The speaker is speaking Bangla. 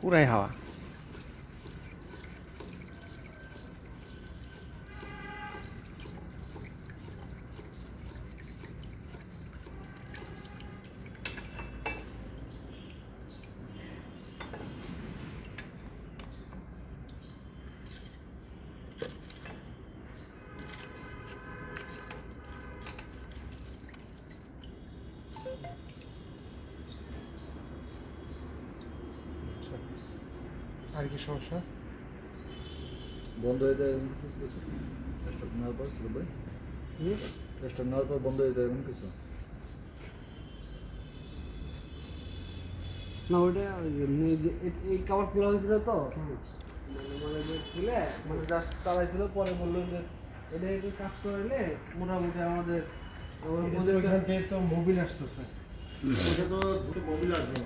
পুরাই হাওয়া। আর কি সমস্যা? বন্ধ হয়ে যায় এমন কিছু? কিছু? স্টক নেওয়ার পর শুরু করে। স্টক নেওয়ার পর বন্ধ হয়ে যায় এমন কিছু? না ওইটা এমনি যে এই কাভার খোলা হয়েছিল তো? মানে মানে যে খুলে মানে জাস্ট চালাইছিল পরে বলল যে এটা একটু কাজ করাইলে মোটামুটি আমাদের মধ্যে থেকে তো মোবিল আসতেছে। ওটা তো মোবিল আসবে না।